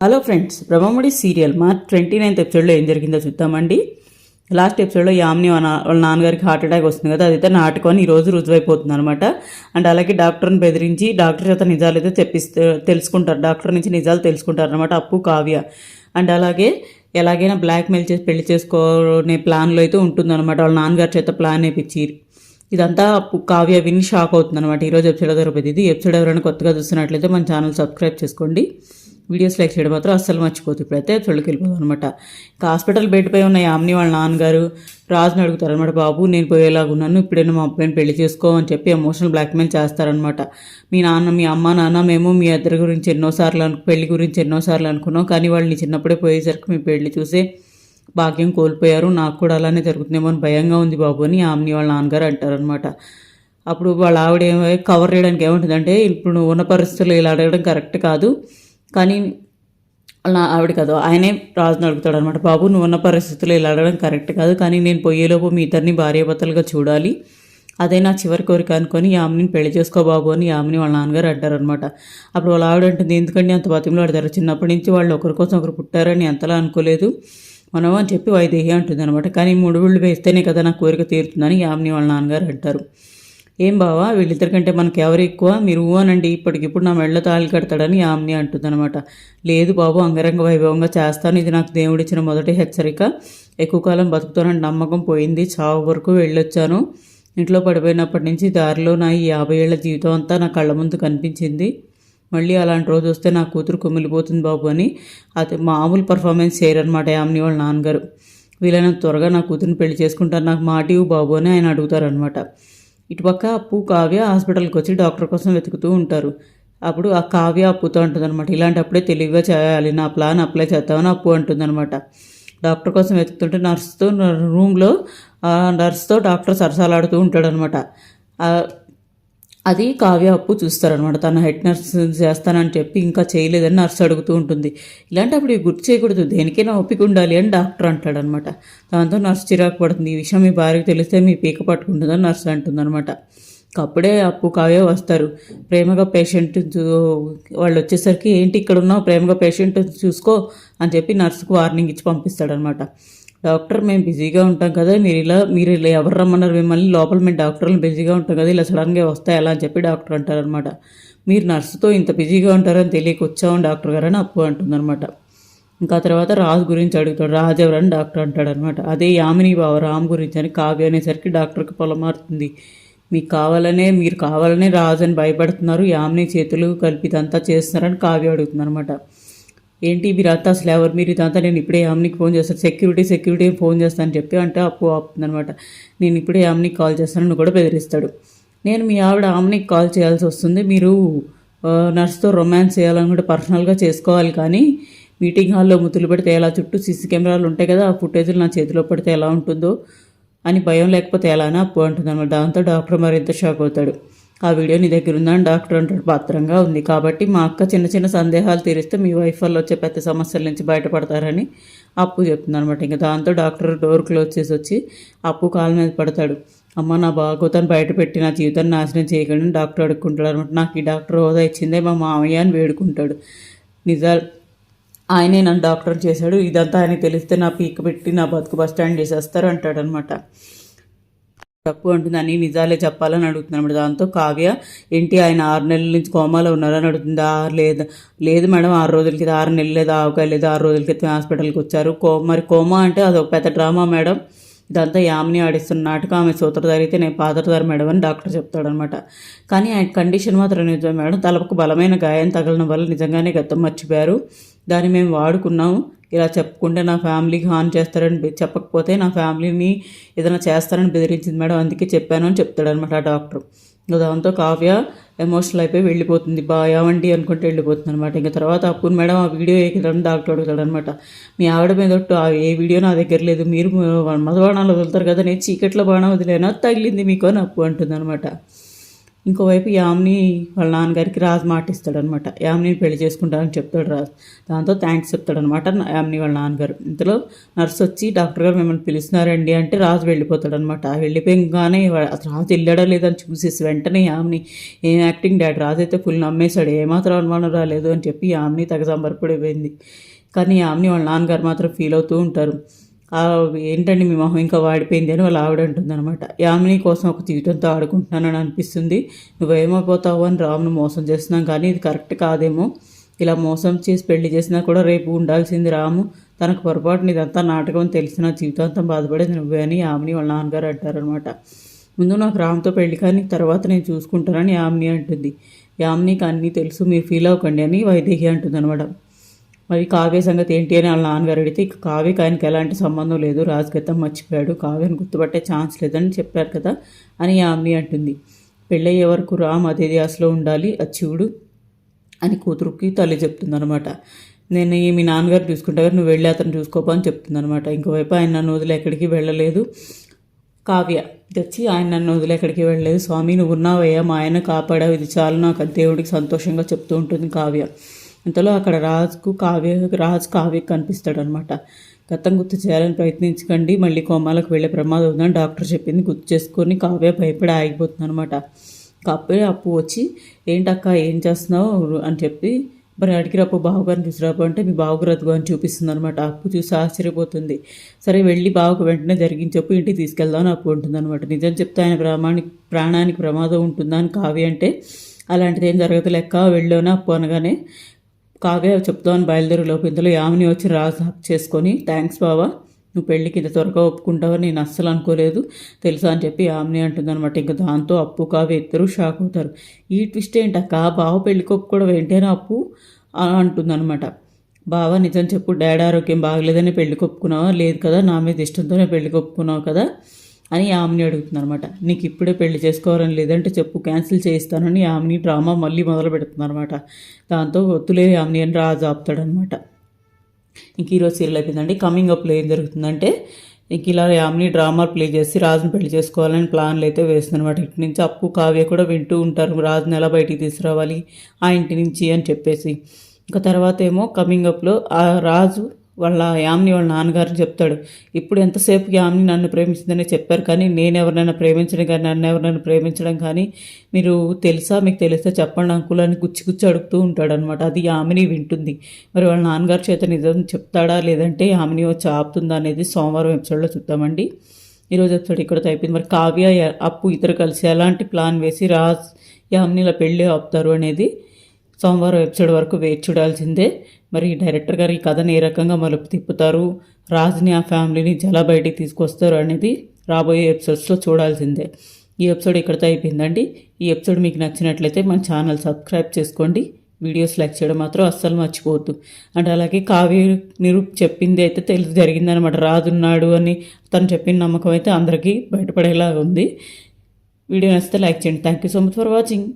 Hello friends Brahmamudi serial March twenty ninth ఎపిసోడ్లో ఏం జరిగిందో చూద్దామండి. లాస్ట్ ఎపిసోడ్లో యామ్ని వాళ్ళ వాళ్ళ నాన్నగారికి హార్ట్ అటాక్ వస్తుంది కదా అదైతే నాటుకొని ఈ రోజు రుజువైపోతుంది అనమాట అండ్ అలాగే డాక్టర్ని బెదిరించి డాక్టర్ చేత నిజాలు అయితే తెప్పిస్తే తెలుసుకుంటారు డాక్టర్ నుంచి నిజాలు తెలుసుకుంటారు అనమాట అప్పు కావ్య. అండ్ అలాగే ఎలాగైనా బ్లాక్మెయిల్ చేసి పెళ్ళి చేసుకోనే ప్లాన్లో అయితే ఉంటుందన్నమాట. వాళ్ళ నాన్నగారి చేత ప్లాన్ వేపించి ఇదంతా అప్పు కావ్య విని షాక్ అవుతుంది అనమాట ఈరోజు ఎపిసోడ్ జరుగుతుంది ఇది ఎపిసోడ్ ఎవరైనా కొత్తగా చూస్తున్నట్లయితే మన ఛానల్ సబ్స్క్రైబ్ చేసుకోండి. వీడియోస్ లైక్ చేయడం మాత్రం అస్సలు మర్చిపోతుంది ఇప్పుడైతే ఎపిసోడ్కి వెళ్ళిపోదాం అనమాట ఇంకా హాస్పిటల్ బెడ్పై ఉన్న యామ్ని వాళ్ళ నాన్నగారు రాజుని అడుగుతారు అనమాట బాబు నేను పోయేలాగున్నాను ఇప్పుడైనా మా అబ్బాయిని పెళ్ళి చేసుకో అని చెప్పి ఎమోషనల్ బ్లాక్మెయిల్ చేస్తారనమాట మీ నాన్న మీ అమ్మ నాన్న మేము మీ ఇద్దరి గురించి ఎన్నోసార్లు అను పెళ్ళి గురించి ఎన్నోసార్లు అనుకున్నాం కానీ వాళ్ళు చిన్నప్పుడే పోయేసరికి మీ పెళ్ళి చూసే భాగ్యం కోల్పోయారు. నాకు కూడా అలానే జరుగుతుందేమో అని భయంగా ఉంది బాబు అని ఆమ్ని వాళ్ళ నాన్నగారు అంటారనమాట అప్పుడు వాళ్ళ ఆవిడ ఏమో కవర్ చేయడానికి ఏముంటుందంటే ఇప్పుడు నువ్వు ఉన్న పరిస్థితుల్లో ఇలా అడగడం కరెక్ట్ కాదు. కానీ నా ఆవిడ కాదు ఆయనే రాజును అడుగుతాడు అనమాట బాబు నువ్వు ఉన్న పరిస్థితుల్లో ఇలా అడగడం కరెక్ట్ కాదు కానీ నేను పోయేలోపు మీ ఇద్దరిని భార్యాభర్తలుగా చూడాలి. అదే నా చివరి కోరిక అనుకొని యామిని పెళ్ళి చేసుకో బాబు అని యామిని వాళ్ళ నాన్నగారు అంటారనమాట అప్పుడు వాళ్ళ ఆవిడ అంటుంది ఎందుకంటే అంత బతిమలో ఆడతారు చిన్నప్పటి నుంచి వాళ్ళు ఒకరి కోసం ఒకరు పుట్టారని ఎంతలా అనుకోలేదు. మనం అని చెప్పి వైదేహి అంటుంది అనమాట కానీ మూడు విళ్ళు వేస్తేనే కదా నా కోరిక తీరుతుందని యామిని వాళ్ళ నాన్నగారు అంటారు. ఏం బావా? వీళ్ళిద్దరికంటే మనకి ఎవరు ఎక్కువ? మీరు అనండి ఇప్పటికిప్పుడు నా మెళ్ళ తాళి కడతాడని యామిని అంటుందన్నమాట. లేదు బాబు అంగరంగ వైభవంగా చేస్తాను. ఇది నాకు దేవుడిచ్చిన మొదటి హెచ్చరిక. ఎక్కువ కాలం బతుకుతానని నమ్మకం పోయింది. చావు వరకు వెళ్ళొచ్చాను. ఇంట్లో పడిపోయినప్పటి నుంచి దారిలో నా ఈ యాభై ఏళ్ళ జీవితం అంతా నా కళ్ళ ముందు కనిపించింది. మళ్ళీ అలాంటి రోజు వస్తే నా కూతురు కుమిలిపోతుంది బాబు అని. అది మామూలు పర్ఫార్మెన్స్ చేయరనమాట యామ్ని వాళ్ళ నాన్నగారు. వీలైనంత త్వరగా నా కూతురుని పెళ్ళి చేసుకుంటారు నాకు మాట ఇవ్వు బాబు అని ఆయన అడుగుతారనమాట ఇటుపక్క అప్పు కావ్య హాస్పిటల్కి వచ్చి డాక్టర్ కోసం వెతుకుతూ ఉంటారు. అప్పుడు ఆ కావ్య అప్పుతో ఉంటుందన్నమాట ఇలాంటప్పుడే తెలివిగా చేయాలి నా ప్లాన్ అప్లై చేద్దామని అప్పు అంటుందన్నమాట. డాక్టర్ కోసం వెతుకుతుంటే నర్స్తో రూమ్లో నర్స్తో డాక్టర్ సరసాలాడుతూ ఉంటాడనమాట అది కావ్య అప్పు చూస్తారనమాట. తన హెడ్ నర్స్ చేస్తానని చెప్పి ఇంకా చేయలేదని నర్స్ అడుగుతూ ఉంటుంది. ఇలాంటప్పుడు ఇవి గుర్తు చేయకూడదు. దేనికైనా ఒప్పిక ఉండాలి అని డాక్టర్ అంటాడనమాట. దాంతో నర్స్ చిరాకు పడుతుంది. ఈ విషయం మీ భార్యకు తెలిస్తే మీ పీక పట్టుకుంటుందని నర్స్ అంటుందన్నమాట అప్పుడే అప్పు కావ్య వస్తారు. ప్రేమగా పేషెంట్ వాళ్ళు వచ్చేసరికి ఏంటి ఇక్కడ ఉన్నావు ప్రేమగా పేషెంట్ చూసుకో అని చెప్పి నర్సుకు వార్నింగ్ ఇచ్చి పంపిస్తాడనమాట. డాక్టర్ మేము బిజీగా ఉంటాం కదా మీరు ఇలా మీరు ఇలా ఎవరు రమ్మన్నారు? మిమ్మల్ని లోపల మేము డాక్టర్లు బిజీగా ఉంటాం కదా ఇలా సడన్గా వస్తాయి అలా అని చెప్పి డాక్టర్ అంటారనమాట మీరు నర్సుతో ఇంత బిజీగా ఉంటారని తెలియక వచ్చామని డాక్టర్ గారు అని అప్పు అంటుందన్నమాట. ఇంకా తర్వాత రాజు గురించి అడుగుతాడు. రాజు ఎవరని డాక్టర్ అంటాడనమాట అదే యామిని బావ రామ్ గురించి అని కావ్య అనేసరికి డాక్టర్కి పొలమారుతుంది. మీకు కావాలనే మీరు కావాలనే రాజు అని భయపడుతున్నారు. యామిని చేతులు కలిపి ఇదంతా చేస్తున్నారని కావ్య అనమాట ఏంటి మీరు అంతా అసలు ఎవరు? మీరు ఇదంతా నేను ఇప్పుడే ఆమెకి ఫోన్ చేస్తాను. సెక్యూరిటీ సెక్యూరిటీ ఫోన్ చేస్తాను చెప్పి అంటే అప్పు ఆపుతుందనమాట నేను ఇప్పుడే యామ్నికి కాల్ చేస్తానని కూడా బెదిరిస్తాడు. నేను మీ ఆవిడ ఆమెకి కాల్ చేయాల్సి వస్తుంది. మీరు నర్స్తో రొమాన్స్ చేయాలనుకుంటే పర్సనల్గా చేసుకోవాలి కానీ మీటింగ్ హాల్లో ముద్దులు పెడితే ఎలా? చుట్టూ సీసీ కెమెరాలు ఉంటాయి కదా ఆ ఫుటేజ్లు నా చేతిలో పడితే ఎలా ఉంటుందో అని భయం లేకపోతే ఎలా అని అప్పు అంటుంది అనమాట దాంతో డాక్టర్ మరింత షాక్ అవుతాడు. ఆ వీడియో నీ దగ్గర ఉందని డాక్టర్ అంటాడు. భద్రంగా ఉంది కాబట్టి మా అక్క చిన్న చిన్న సందేహాలు తీరిస్తే మీ వైఫ్ వల్ల వచ్చే పెద్ద సమస్యల నుంచి బయటపడతారని అప్పు చెప్తుంది అనమాట ఇంకా దాంతో డాక్టర్ డోర్ క్లోజ్ చేసి వచ్చి అప్పు కాలు మీద పడతాడు. అమ్మ నా బాగోతాన్ని బయట పెట్టి నా జీవితాన్ని నాశనం చేయకండి డాక్టర్ అడుక్కుంటాడు అనమాట నాకు ఈ డాక్టర్ హోదా ఇచ్చిందే మా మామయ్య అని వేడుకుంటాడు. నిజాలు ఆయనే నన్ను డాక్టర్ చేశాడు. ఇదంతా ఆయనకు తెలిస్తే నా పీక పెట్టి నా బతుకు బస్ స్టాండ్ చేసేస్తారు అంటాడనమాట తప్పు అంటుందని అని నిజాలే చెప్పాలని అడుగుతుంది మేడం. దాంతో కావ్య ఏంటి ఆయన ఆరు నెలల నుంచి కోమాలో ఉన్నారని అడుగుతుంది. ఆ లేదు లేదు మేడం ఆరు రోజుల క్రితం ఆరు నెలలు లేదు ఆవకాయ లేదు ఆరు రోజుల క్రితం హాస్పిటల్కి వచ్చారు. కో మరి కోమా అంటే అది ఒక పెద్ద డ్రామా మేడం. ఇదంతా యామిని ఆడిస్తున్న నాటకం. ఆమె సూత్రధారి అయితే నేను పాత్రధారి మేడం అని డాక్టర్ చెప్తాడనమాట. కానీ ఆయన కండిషన్ మాత్రం నిజమే మేడం. తలకు బలమైన గాయం తగలడం వల్ల నిజంగానే గతం మర్చిపోయారు. దాన్ని మేము వాడుకున్నాము. ఇలా చెప్పుకుంటే నా ఫ్యామిలీకి హాని చేస్తారని చెప్పకపోతే నా ఫ్యామిలీని ఏదైనా చేస్తారని బెదిరించింది మేడం. అందుకే చెప్పాను అని చెప్తాడనమాట ఆ డాక్టర్. దాంతో కావ్య ఎమోషనల్ అయిపోయి వెళ్ళిపోతుంది. బా ఏమండి అనుకుంటే వెళ్ళిపోతుంది అనమాట ఇంకా తర్వాత అప్పుడు మేడం ఆ వీడియో ఎక్కడని డాక్టర్ అడుగుతాడు అనమాట మీ ఆవిడ మీద ఆ ఏ వీడియో నా దగ్గర లేదు. మీరు మధు వదులుతారు కదా నేను చీకట్లో బాణం వదిలేనా? తగిలింది మీకు అని అప్పు అంటుంది అనమాట ఇంకోవైపు యామ్ని వాళ్ళ నాన్నగారికి రాజు మాట ఇస్తాడనమాట యామ్ని పెళ్ళి చేసుకుంటానని చెప్తాడు రాజు. దాంతో థ్యాంక్స్ చెప్తాడనమాట యామ్ని వాళ్ళ నాన్నగారు. ఇంతలో నర్స్ వచ్చి డాక్టర్ గారు మిమ్మల్ని పిలుస్తున్నారండి అంటే రాజు వెళ్ళిపోతాడనమాట. వెళ్ళిపోయింగానే అసలు రాజు వెళ్ళాడా లేదని చూసేసి వెంటనే యామ్ని ఏం యాక్టింగ్ డాడ్? రాజు అయితే ఫుల్ నమ్మేశాడు. ఏమాత్రం అనుమానం రాలేదు అని చెప్పి యామ్ని తగ సంబరపడిపోయింది. కానీ యామ్ని వాళ్ళ నాన్నగారు మాత్రం ఫీల్ అవుతూ ఉంటారు. ఏంటండి మీ మొహం ఇంకా వాడిపోయింది అని వాళ్ళ ఆవిడ అంటుంది అనమాట యామిని కోసం ఒక జీవితంతో ఆడుకుంటున్నానని అనిపిస్తుంది. నువ్వేమైపోతావు అని రామును మోసం చేస్తున్నాం కానీ ఇది కరెక్ట్ కాదేమో. ఇలా మోసం చేసి పెళ్ళి చేసినా కూడా రేపు ఉండాల్సింది రాము. తనకు పొరపాటున ఇదంతా నాటకం తెలిసిన జీవితాంతం బాధపడేది నువ్వే అని యామిని వాళ్ళ నాన్నగారు అంటారనమాట ముందు నాకు రామ్తో పెళ్ళి కానీ తర్వాత నేను చూసుకుంటానని యామిని అంటుంది. యామినికి అన్నీ తెలుసు మీరు ఫీల్ అవ్వకండి అని వైదేహి అంటుంది అనమాట మరి కావ్య సంగతి ఏంటి అని వాళ్ళ నాన్నగారు అడిగితే ఇక కావ్యకి ఆయనకి ఎలాంటి సంబంధం లేదు రాజగతం మర్చిపోయాడు కావ్యను గుర్తుపట్టే ఛాన్స్ లేదని చెప్పారు కదా అని యామిని అంటుంది. పెళ్ళయ్యే వరకు రామ్ అదే ధ్యాసలో ఉండాలి అచ్చివుడు అని కూతురుకి తల్లి చెప్తుందనమాట నేను ఈ మీ నాన్నగారు చూసుకుంటారు నువ్వు వెళ్ళి అతను చూసుకోపో అని చెప్తుందనమాట ఇంకోవైపు ఆయన నన్ను వదిలే ఎక్కడికి వెళ్ళలేదు. కావ్య తెచ్చి ఆయన నన్ను వదిలే ఎక్కడికి వెళ్ళలేదు. స్వామి నువ్వు ఉన్నావయ్యా మా ఆయన కాపాడావు ఇది చాలు నాకు దేవుడికి సంతోషంగా చెప్తూ ఉంటుంది కావ్య. ఇంతలో అక్కడ రాజుకు కావ్య రాజు కావ్య కనిపిస్తాడు అనమాట గతం గుర్తు చేయాలని ప్రయత్నించకండి మళ్ళీ కోమాలకు వెళ్ళే ప్రమాదం ఉందని డాక్టర్ చెప్పింది. గుర్తు చేసుకొని కావ్య భయపడి ఆగిపోతుంది అనమాట అప్పుడే అప్పు వచ్చి ఏంటక్క ఏం చేస్తున్నావు? అని చెప్పి మరి అడిగిరప్పు బావుగారిని బావగారిని తీసుకురాపు అంటే మీ బావగారు అని చూపిస్తుంది అనమాట అప్పు చూసి ఆశ్చర్యపోతుంది. సరే వెళ్ళి బావకు వెంటనే జరిగింది చెప్పు ఇంటికి తీసుకెళ్దామని అప్పు ఉంటుంది అనమాట నిజం చెప్తే ఆయన ప్రామాణిక ప్రాణానికి ప్రమాదం ఉంటుందా అని కావ్య అంటే అలాంటిది ఏం జరగదు లెక్క వెళ్ళోనే అప్పు అనగానే కావ్య చెప్తాను బయలుదేరి లోపు ఇంతలో యామిని వచ్చి రాజు చేసుకొని థ్యాంక్స్ బావా నువ్వు పెళ్ళికి ఇంత త్వరగా ఒప్పుకుంటావని నేను అస్సలు అనుకోలేదు. తెలుసా? అని చెప్పి యామిని అంటుందన్నమాట. ఇంకా దాంతో అప్పు కావ్య ఇద్దరు షాక్ అవుతారు. ఈ ట్విస్ట్ ఏంటక్క బావ పెళ్ళికి ఒప్పుకోవడం ఏంటైనా అప్పు? అంటుందన్నమాట. బావ నిజం చెప్పు. డాడీ ఆరోగ్యం బాగలేదని పెళ్ళికి ఒప్పుకున్నావా? లేదు కదా. నా మీద ఇష్టంతోనే పెళ్ళికి ఒప్పుకున్నావు కదా. అని యామిని అడుగుతుంది అనమాట నీకు ఇప్పుడే పెళ్ళి చేసుకోవాలని లేదంటే చెప్పు క్యాన్సిల్ చేయిస్తానని యామిని డ్రామా మళ్ళీ మొదలు పెడుతుంది అనమాట దాంతో వద్దులే యామిని అని రాజు ఆపుతాడనమాట ఇంక ఈరోజు సీరియల్ అయిపోయిందండి. కమింగ్ అప్లో ఏం జరుగుతుందంటే ఇంక ఇలా యామిని డ్రామా ప్లే చేసి రాజుని పెళ్ళి చేసుకోవాలని ప్లాన్లు అయితే వేస్తుందన్నమాట. ఇటు నుంచి అప్పు కావ్య కూడా వింటూ ఉంటారు. రాజుని ఎలా బయటికి తీసుకురావాలి? ఆ ఇంటి నుంచి అని చెప్పేసి. ఇంకా తర్వాత ఏమో కమింగ్ అప్లో ఆ రాజు వాళ్ళ యామిని వాళ్ళ నాన్నగారు చెప్తాడు. ఇప్పుడు ఎంతసేపు యామిని నన్ను ప్రేమించిందని చెప్పారు కానీ నేను ఎవరినైనా ప్రేమించడం కానీ నన్ను ఎవరినైనా ప్రేమించడం కానీ మీరు తెలుసా? మీకు తెలిస్తే చెప్పండి అంకుల్ అని గుచ్చి గుచ్చి అడుగుతూ ఉంటాడు అనమాట అది యామిని వింటుంది. మరి వాళ్ళ నాన్నగారి చేత నిజం చెప్తాడా? లేదంటే యామిని వచ్చి ఆపుతుందా? అనేది సోమవారం ఎపిసోడ్లో చూద్దామండి. ఈరోజు ఎపిసోడ్ ఇక్కడ అయిపోయింది. మరి కావ్య అప్పు ఇద్దరు కలిసి ఎలాంటి ప్లాన్ వేసి రాజ్ యామినిల పెళ్ళి ఆపుతారు అనేది సోమవారం ఎపిసోడ్ వరకు వేచి చూడాల్సిందే. మరి డైరెక్టర్ గారు ఈ కథను ఏ రకంగా మలుపు తిప్పుతారు? రాజుని ఆ ఫ్యామిలీని ఎలా బయటికి తీసుకొస్తారు అనేది రాబోయే ఎపిసోడ్స్లో చూడాల్సిందే. ఈ ఎపిసోడ్ ఇక్కడితో అయిపోయిందండి. ఈ ఎపిసోడ్ మీకు నచ్చినట్లయితే మన ఛానల్ సబ్స్క్రైబ్ చేసుకోండి. వీడియోస్ లైక్ చేయడం మాత్రం అస్సలు మర్చిపోవద్దు. అంటే అలాగే కావ్య నిరూప్ చెప్పింది అయితే తెలుసు జరిగిందనమాట రాదున్నాడు అని తను చెప్పిన నమ్మకం అయితే అందరికీ బయటపడేలా ఉంది. వీడియో నచ్చితే లైక్ చేయండి. Thank you so much for watching